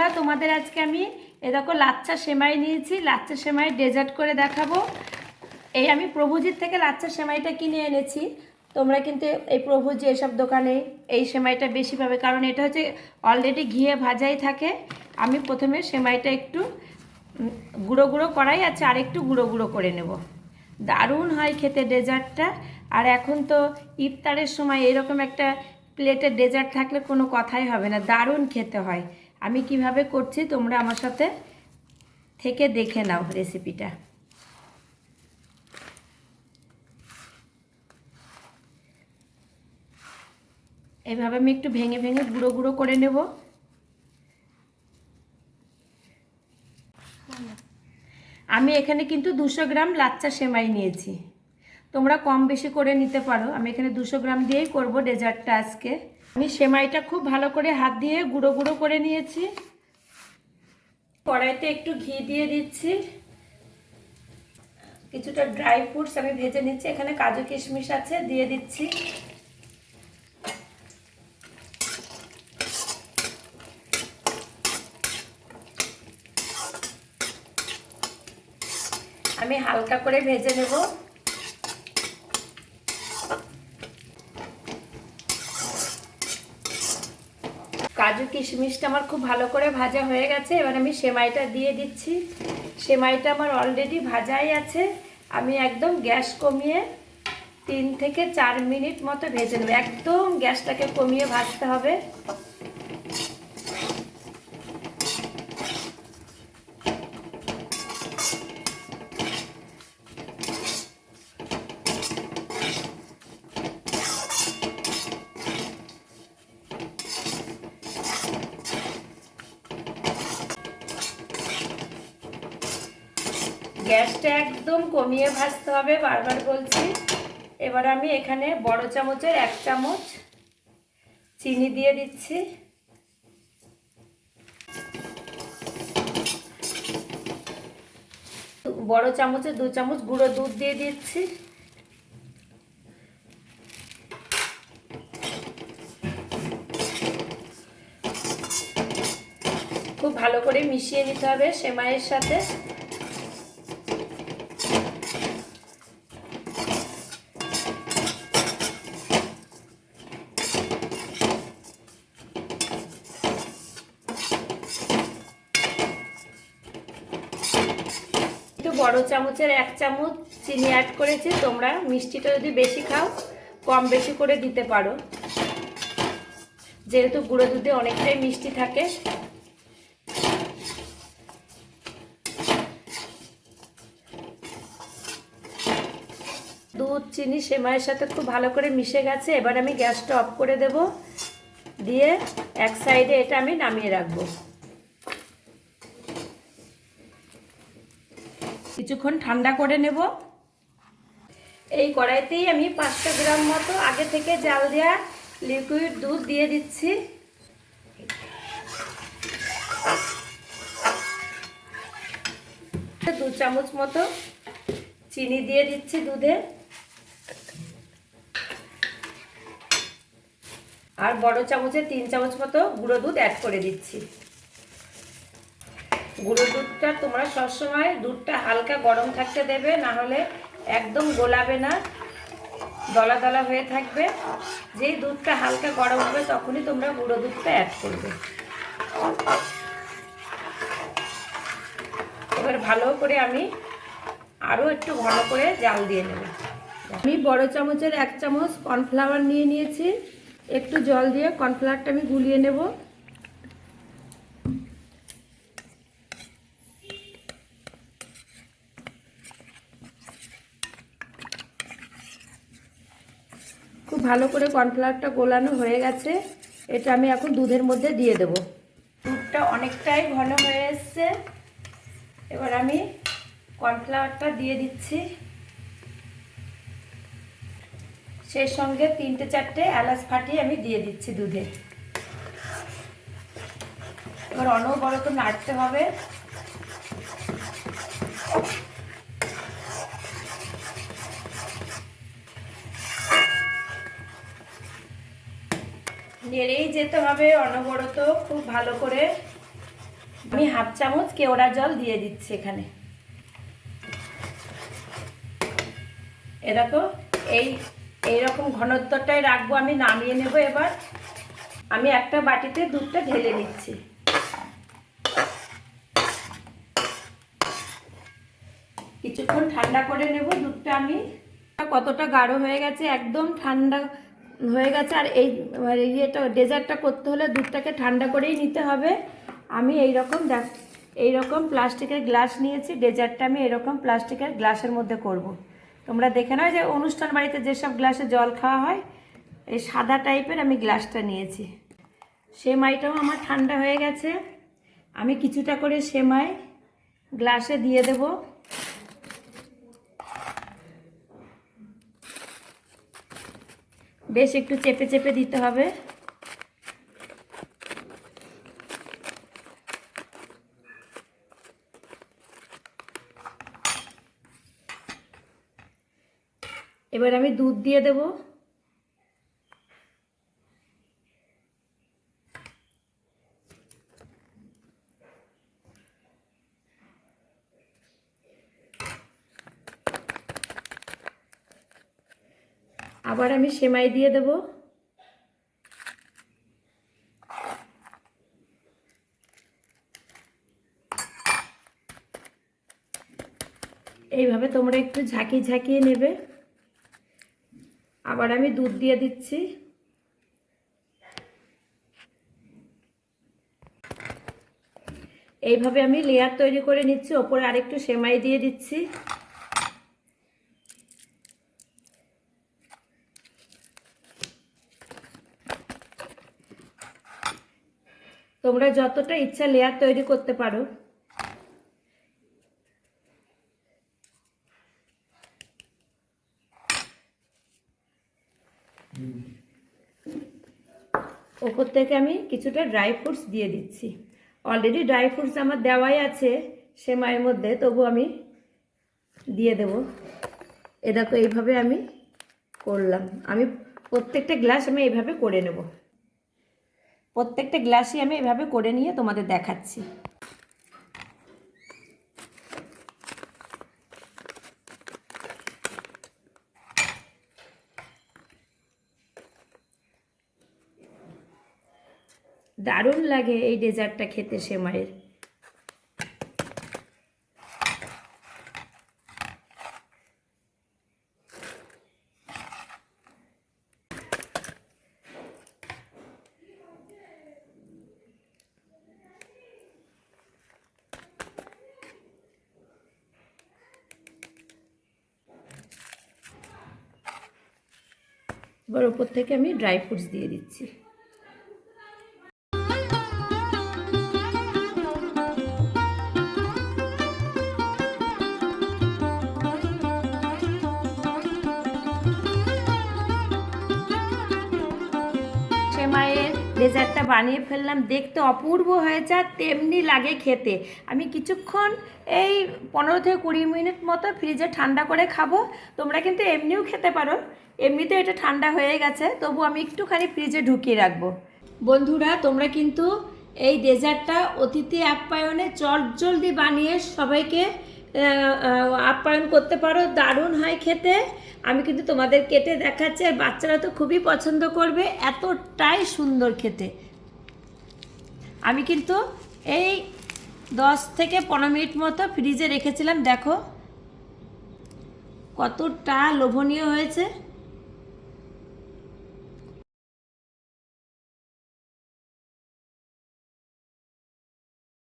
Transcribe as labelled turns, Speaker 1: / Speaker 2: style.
Speaker 1: বন্ধুরা, তোমাদের আজকে আমি এরকম লাচ্চা সেমাই নিয়েছি। লাচ্চা সেমাই ডেজার্ট করে দেখাবো। এই আমি প্রভুজির থেকে লাচ্চা সেমাইটা কিনে এনেছি। তোমরা কিন্তু এই প্রভুজি এসব দোকানে এই সেমাইটা বেশি পাবে, কারণ এটা হচ্ছে অলরেডি ঘিয়ে ভাজাই থাকে। আমি প্রথমে সেমাইটা একটু গুঁড়ো গুঁড়ো করাই আছে, আর একটু গুঁড়ো গুঁড়ো করে নেব। দারুণ হয় খেতে ডেজার্টটা আর এখন তো ইফতারের সময় এরকম একটা প্লেটের ডেজার্ট থাকলে কোনো কথাই হবে না, দারুণ খেতে হয়। আমি কীভাবে করছি তোমরা আমার সাথে থেকে দেখে নাও রেসিপিটা এভাবে আমি একটু ভেঙে ভেঙে গুঁড়ো গুঁড়ো করে নেব। আমি এখানে কিন্তু দুশো গ্রাম লাচ্চা সেমাই নিয়েছি। তোমরা কম বেশি করে নিতে পারো। আমি এখানে দুশো গ্রাম দিয়েই করব ডেজার্টটা আজকে। আমি সেমাইটা খুব ভালো করে হাত দিয়ে গুঁড়ো গুঁড়ো করে নিয়েছি। কড়াইতে একটু ঘি দিয়ে দিচ্ছি। কিছুটা ড্রাই ফ্রুটস আমি ভেজে নিচ্ছি। এখানে কাজু কিশমিশ আছে, দিয়ে দিচ্ছি। আমি হালকা করে ভেজে নেব। কাজু কিশমিশটা আমার খুব ভালো করে ভাজা হয়ে গেছে। এবার আমি সেমাইটা দিয়ে দিচ্ছি। সেমাইটা আমার অলরেডি ভাজাই আছে। আমি একদম গ্যাস কমিয়ে তিন থেকে চার মিনিট মতো ভেজে নেব। একদম গ্যাসটাকে কমিয়ে ভাজতে হবে। গ্যাসটা একদম কমিয়ে ভাজতে হবে, বারবার বলছি। এবার আমি এখানে বড় চামচের এক চামচ চিনি দিয়ে দিচ্ছি। বড় চামচে দু চামচ গুঁড়ো দুধ দিয়ে দিচ্ছি। খুব ভালো করে মিশিয়ে নিতে হবে সেমাইয়ের সাথে একটু বড় চামচের এক চামচ চিনি অ্যাড করেছি। তোমরা মিষ্টিটা যদি বেশি খাও, কম বেশি করে দিতে পারো। যেহেতু গুঁড়ো দুধে অনেকটাই মিষ্টি থাকে। দুধ, চিনি, সেমাইয়ের সাথে খুব ভালো করে মিশে গেছে। এবার আমি গ্যাসটা অফ করে দেব। দিয়ে এক সাইডে এটা আমি নামিয়ে রাখব। কিছুক্ষণ ঠান্ডা করে নেব। এই কড়াইতেই আমি পাঁচটা গ্রাম মতো আগে থেকে জাল দেওয়া লিকুইড দুধ দিয়ে দিচ্ছি। দু চামচ মতো চিনি দিয়ে দিচ্ছি দুধে। আর বড় চামচে তিন চামচ মতো গুঁড়ো দুধ অ্যাড করে দিচ্ছি। গুঁড়ো দুধটা তোমরা সবসময় দুধটা হালকা গরম থাকতে দেবে, না হলে একদম গোলাবে না, দলা দলা হয়ে থাকবে। যেই দুধটা হালকা গরম হবে তখনই তোমরা গুঁড়ো দুধটা অ্যাড করবে। এবার ভালো করে আমি আরও একটু ঘন করে জাল দিয়ে নেব। আমি বড় চামচের এক চামচ কর্নফ্লাওয়ার নিয়ে নিয়েছি। একটু জল দিয়ে কর্নফ্লাওয়ারটা আমি গুলিয়ে নেব। খুব ভালো করে কর্নফ্লাওয়ারটা গোলানো হয়ে গেছে। এটা আমি এখন দুধের মধ্যে দিয়ে দেব। দুধটা অনেকটাই ঘন হয়ে এসছে। এবার আমি কর্নফ্লাওয়ারটা দিয়ে দিচ্ছি। সেই সঙ্গে তিনটে চারটে এলাচ ফাটিয়ে আমি দিয়ে দিচ্ছি দুধে। এবার অনবরত নাড়তে হবে। নেড়েই যেতে হবে অনবরত, খুব ভালো করে। আমি হাফ চামচ কেওড়া জল দিয়ে দিচ্ছি এখানে। এরকম এই এইরকম ঘনত্বটাই রাখব, আমি নামিয়ে নেব এবার। আমি একটা বাটিতে দুধটা ঢেলে নিচ্ছি। কিছুক্ষণ ঠান্ডা করে নেব দুধটা আমি। কতটা গাঢ় হয়ে গেছে, একদম ঠান্ডা হয়ে গেছে। আর এই ইয়েটা, ডেজার্টটা করতে হলে দুধটাকে ঠান্ডা করেই নিতে হবে। আমি এই রকম দেখ, এইরকম প্লাস্টিকের গ্লাস নিয়েছি, ডেজার্টটা আমি এরকম প্লাস্টিকের গ্লাসের মধ্যে করব। তোমরা দেখে নাও যে অনুষ্ঠান বাড়িতে যেসব গ্লাসে জল খাওয়া হয়, এই সাদা টাইপের আমি গ্লাসটা নিয়েছি। সেমাইটাও আমার ঠান্ডা হয়ে গেছে। আমি কিছুটা করে সেমাই গ্লাসে দিয়ে দেব। বেশ একটু চেপে চেপে দিতে হবে। এবার আমি দুধ দিয়ে দেব। আবার আমি সেমাই দিয়ে দেব। এইভাবে তোমরা একটু ঝাঁকি ঝাঁকিয়ে নেবে। আবার আমি দুধ দিয়ে দিচ্ছি। এইভাবে আমি লেয়ার তৈরি করে নিচ্ছি, ওপরে আরেকটু সেমাই দিয়ে দিচ্ছি। তোমরা যতটা ইচ্ছা লেয়ার তৈরি করতে পারো। ওপর থেকে আমি কিছুটা ড্রাই ফ্রুটস দিয়ে দিচ্ছি। অলরেডি ড্রাই ফ্রুটস আমার দেওয়াই আছে সেমাইয়ের মধ্যে তবু আমি দিয়ে দেব। এ দেখো, এইভাবে আমি করলাম। আমি প্রত্যেকটা গ্লাস আমি এইভাবে করে নেব। প্রত্যেকটা গ্লাসই আমি এভাবে করে নিয়ে তোমাদের দেখাচ্ছি। দারুণ লাগে এই ডেজার্টটা খেতে সেমাইয়ের। এবার ওপর থেকে আমি ড্রাই ফ্রুটস দিয়ে দিচ্ছি। ডেজার্টটা বানিয়ে ফেললাম। দেখতে অপূর্ব হয়েছে আর তেমনি লাগে খেতে। আমি কিছুক্ষণ এই পনেরো থেকে কুড়ি মিনিট মতো ফ্রিজে ঠান্ডা করে খাব। তোমরা কিন্তু এমনিও খেতে পারো। এমনিতে এটা ঠান্ডা হয়ে গেছে তবু আমি একটুখানি ফ্রিজে ঢুকিয়ে রাখব। বন্ধুরা, তোমরা কিন্তু এই ডেজার্টটা অতিথি আপ্যায়নে চট জলদি বানিয়ে সবাইকে আপ্যায়ন করতে পারো, দারুণ হয় খেতে। আমি কিন্তু তোমাদের কেটে দেখাচ্ছি, আর বাচ্চারা তো খুবই পছন্দ করবে, এতটাই সুন্দর খেতে। আমি কিন্তু এই দশ থেকে পনেরো মিনিট মতো ফ্রিজে রেখেছিলাম, দেখো। কতটা লোভনীয় হয়েছে।